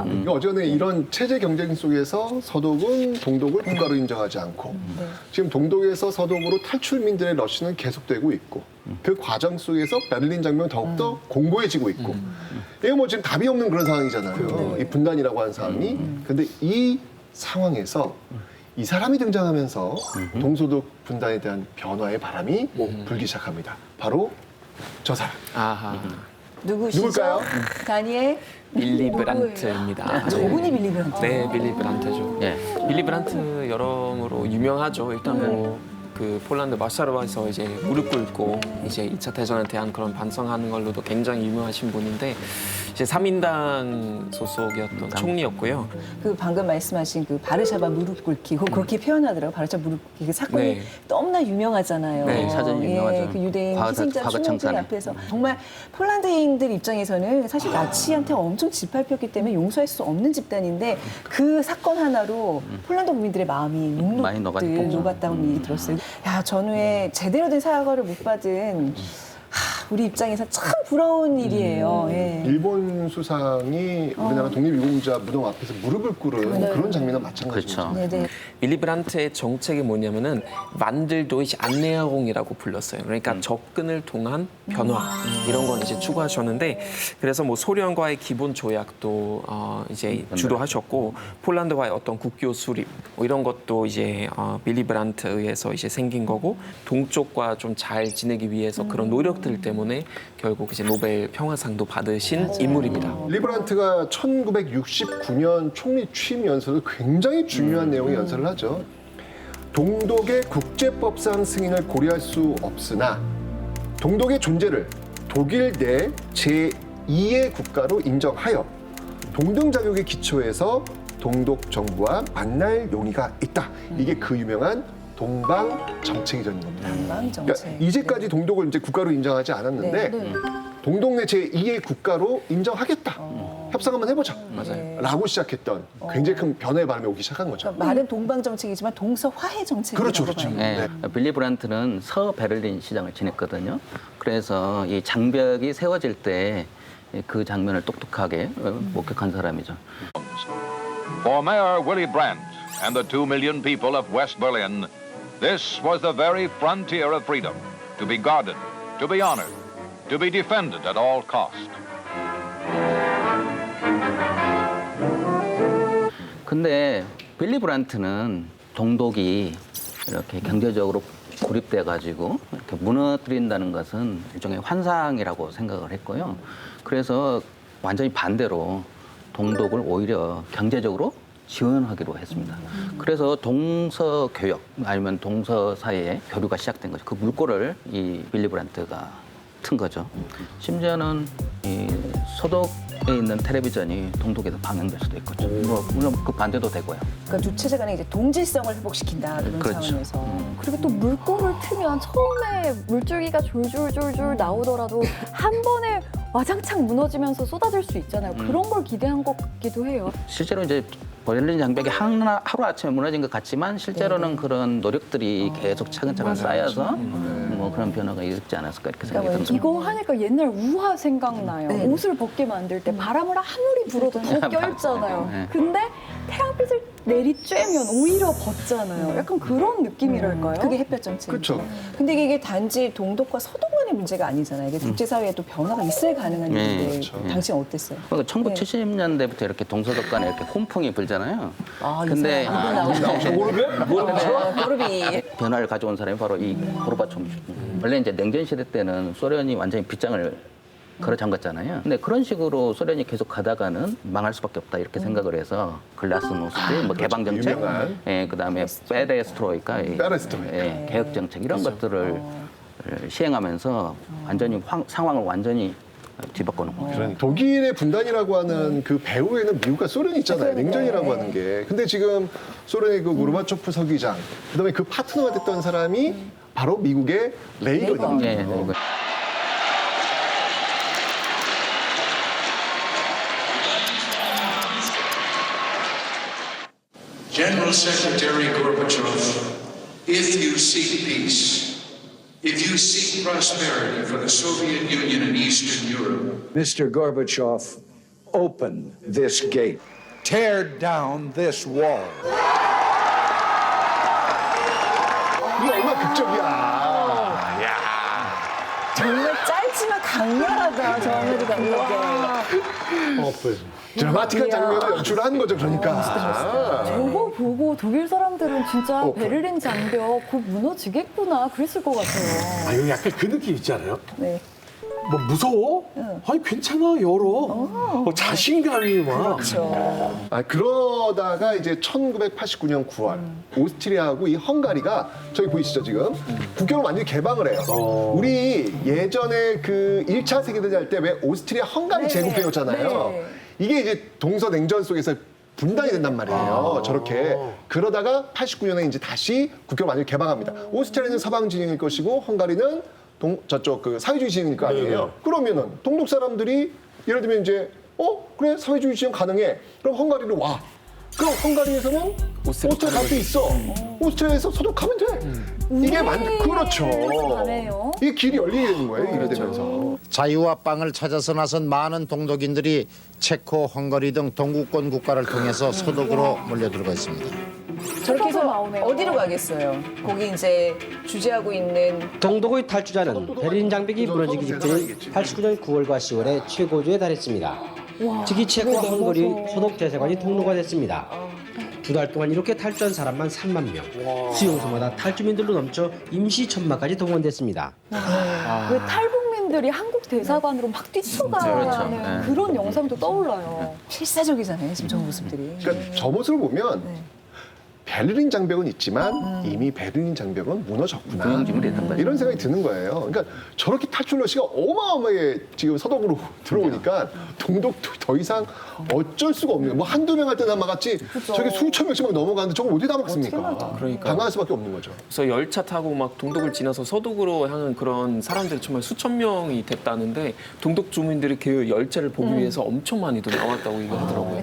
아, 그러니까 어제는 이런 체제 경쟁 속에서 서독은 동독을 국가로 인정하지 않고 네. 지금 동독에서 서독으로 탈출민들의 러시는 계속되고 있고 그 과정 속에서 베를린 장면 더욱더 공고해지고 있고 이게 뭐 지금 답이 없는 그런 상황이잖아요. 이 분단이라고 하는 상황이. 근데 이 상황에서 이 사람이 등장하면서 동서독 분단에 대한 변화의 바람이 불기 시작합니다. 바로 저 사람. 아하. 누구시죠? 누굴까요? 다니엘 빌리? 브란트입니다. 아, 저분이 빌리 브란트. 네, 빌리 브란트죠. 예. 빌리 브란트 여러모로 유명하죠. 일단 뭐 그 폴란드 마샤르바에서 이제 무릎 꿇고 이제 2차 대전에 대한 그런 반성하는 걸로도 굉장히 유명하신 분인데 이 제 3인당 소속이었던 총리였고요. 그 방금 말씀하신 그 바르샤바 무릎 꿇기 그거 그렇게 표현하더라고요. 바르샤바 무릎 꿇기 그 사건이 네. 너무나 유명하잖아요. 네, 사전이 유명하죠. 예, 그 유대인 과거- 희생자 과거 추모들. 앞에서 정말 폴란드인들 입장에서는 사실 나치한테 엄청 짓밟혔기 때문에 용서할 수 없는 집단인데 그 사건 하나로 폴란드 국민들의 마음이 많이 눅눅 녹았겠죠. 녹았다는 얘기 들었어요. 야 전후에 제대로 된 사과를 못 받은 하, 우리 입장에서 참 부러운 일이에요. 예. 일본 수상이 우리나라 독립유공자 무덤 앞에서 무릎을 꿇은 네. 그런 장면과 마찬가지죠. 그렇죠. 네네. 빌리 브란트의 정책이 뭐냐면은 만들도 이제 안내하공이라고 불렀어요. 그러니까 접근을 통한 변화 이런 걸 이제 추구하셨는데 그래서 뭐 소련과의 기본 조약도 어 이제 주도하셨고 폴란드와의 어떤 국교 수립 뭐 이런 것도 이제 어 빌리 브란트에 의해서 이제 생긴 거고 동쪽과 좀 잘 지내기 위해서 그런 노력들 때문에 결국 이제 노벨 평화상도 받으신 인물입니다. 리브란트가 1969년 총리 취임 연설을 굉장히 중요한 내용의 연설을 하죠. 동독의 국제법상 승인을 고려할 수 없으나 동독의 존재를 독일 내 제2의 국가로 인정하여 동등 자격의 기초에서 동독 정부와 만날 용의가 있다. 이게 그 유명한 동방 정책이 되는 겁니다. 정책. 그러니까 이제까지 동독을 이제 국가로 인정하지 않았는데 네, 네. 동독 내 제2의 국가로 인정하겠다. 협상 한번 해보자. 맞아요. 라고 시작했던 굉장히 큰 변화의 바람이 오기 시작한 거죠. 그러니까 말은 동방 정책이지만 동서 화해 정책이라고 그렇죠, 그렇죠. 봐요. 네. 빌리 브란트는 서 베를린 시장을 지냈거든요. 그래서 이 장벽이 세워질 때 그 장면을 똑똑하게 어, 목격한 사람이죠. For Mayor Willy Brandt and the two million people of West Berlin, this was the very frontier of freedom, to be guarded, to be honored, to be defended at all cost. 근데 빌리 브란트는 동독이 이렇게 경제적으로 고립돼 가지고 이렇게 무너뜨린다는 것은 일종의 환상이라고 생각을 했고요. 그래서 완전히 반대로 동독을 오히려 경제적으로 지원하기로 했습니다. 그래서 동서 교역 아니면 동서 사이의 교류가 시작된 거죠. 그 물꼬를 이 빌리 브란트가 튼 거죠. 심지어는 이 소독에 있는 텔레비전이 동독에서 방영될 수도 있겠죠. 뭐 물론 그 반대도 되고요. 그러니까 두 체제 간의 이제 동질성을 회복시킨다 이런 그렇죠. 차원에서 그리고 또 물꼬를 트면 처음에 물줄기가 줄줄줄줄 나오더라도 한 번에 와장창 무너지면서 쏟아질 수 있잖아요. 그런 걸 기대한 것 같기도 해요. 실제로 이제 베를린 장벽이 하나, 하루아침에 무너진 것 같지만 실제로는 그런 노력들이 계속 차근차근 쌓여서 뭐 그런 변화가 있지 않았을까 이렇게 생각이 그러니까 듭니다. 이거 하니까 옛날 우화 생각나요. 네. 옷을 벗게 만들 때 바람을 아무리 불어도 더 껴있잖아요. 네. 근데 태양빛을 내리쬐면 오히려 벗잖아요. 약간 그런 느낌이랄까요? 그게 햇볕 정책. 그렇죠. 근데 이게 단지 동독과 서독 간의 문제가 아니잖아요. 이게 국제사회에 또 변화가 있어야 가능한 네, 일인데 그렇죠. 당신 어땠어요? 그러니까 1970년대부터 이렇게 동서독 간에 이렇게 혼풍이 불잖아요. 아, 근데 이분 나오죠. 모르게? 아, 변화를 가져온 사람이 바로 이 고르바초프. 원래 이제 냉전 시대 때는 소련이 완전히 빗장을 걸어 잠갔잖아요. 근데 그런 식으로 소련이 계속 가다가는 망할 수밖에 없다 이렇게 생각을 해서 글라스노스트, 뭐 개방 정책, 유명한. 예, 그다음에 페레스트로이카, 이- 페레스트로이카. 예, 개혁 정책 이런 것들을 시행하면서 완전히 황- 상황을 완전히 뒤바꾸는 거죠. 그런 독일의 분단이라고 하는 그 배후에는 미국과 소련이 있잖아요. 냉전이라고 하는 게. 근데 지금 소련의 그 고르바초프 서기장, 그다음에 그 파트너가 됐던 사람이 바로 미국의 레이건입니다. 예, 그리고 General Secretary Gorbachev, if you seek peace, if you seek prosperity for the Soviet Union and Eastern Europe, Mr. Gorbachev, open this gate. Tear down this wall. 얼마나 극적이야. 정말 짧지만 강렬하다 저 아메리 감 독의. 드라마틱한 장면을 연출한 거죠, 그러니까. 저거 보고 독일 사람들은 진짜 어, 베를린 장벽 곧 무너지겠구나 그랬을 것 같아요. 아, 이거 약간 그 느낌 있지 않아요? 네. 뭐 무서워? 아니 괜찮아 열어. 어, 자신감이 막. 그렇죠. 아, 그러다가 이제 1989년 9월 오스트리아하고 이 헝가리가 저기 보이시죠 지금 국경을 완전히 개방을 해요. 어. 우리 예전에 그 1차 세계대전 할 때 왜 오스트리아 헝가리 네. 제국배였잖아요. 네. 이게 이제 동서 냉전 속에서 분단이 된단 말이에요. 저렇게 그러다가 89년에 이제 다시 국경을 완전히 개방합니다. 오스트리아는 서방 진영일 것이고 헝가리는 동 저쪽 그 사회주의 진영일 거 아니에요. 네, 그러면은 동독 사람들이 예를 들면 이제 어 그래 사회주의 진영 가능해. 그럼 헝가리로 와. 그럼 헝가리에서는 오스트리아 오스트리아 갈 수 있어. 오스트리아에서 소독하면 돼. 이게 만 그렇죠. 가네요. 이 길이 열리게 되는 거예요. 이래 되면서. 자유와 빵을 찾아서 나선 많은 동독인들이 체코, 헝가리 등 동구권 국가를 통해서 서독으로 몰려들고 있습니다. 어디로 가겠어요? 거기 이제 주재하고 있는 동독의 탈주자는 베를린 장벽이 무너지기 직전인 89년 9월과 10월에 최고조에 달했습니다. 즉위 체코와 헝가리 소독 대사관이 통로가 됐습니다. 두 달 동안 이렇게 탈주한 사람만 3만 명. 수용소마다 탈주민들로 넘쳐 임시 천막까지 동원됐습니다. 왜 탈북민들이 한국 대사관으로 막 뛰쳐가는 그렇죠. 네. 그런 영상도 떠올라요. 필사적이잖아요. 지금 저 모습들이. 그러니까 저 모습을 보면 네. 베를린 장벽은 있지만 이미 베를린 장벽은 무너졌구나. 무용지물이 말이죠. 이런 생각이 드는 거예요. 그러니까 저렇게 탈출 러시가 어마어마하게 지금 서독으로 들어오니까 동독도 더 이상 어쩔 수가 없는 거예요. 뭐 한두 명 할 때나 막았지 저게 수천 명씩 막 넘어가는데 저걸 어디다 막습니까? 그러니까. 당할 수밖에 없는 거죠. 그래서 열차 타고 막 동독을 지나서 서독으로 향한 그런 사람들이 정말 수천 명이 됐다는데 동독 주민들이 그 열차를 보기 위해서 엄청 많이 도 나왔다고 얘기하더라고요.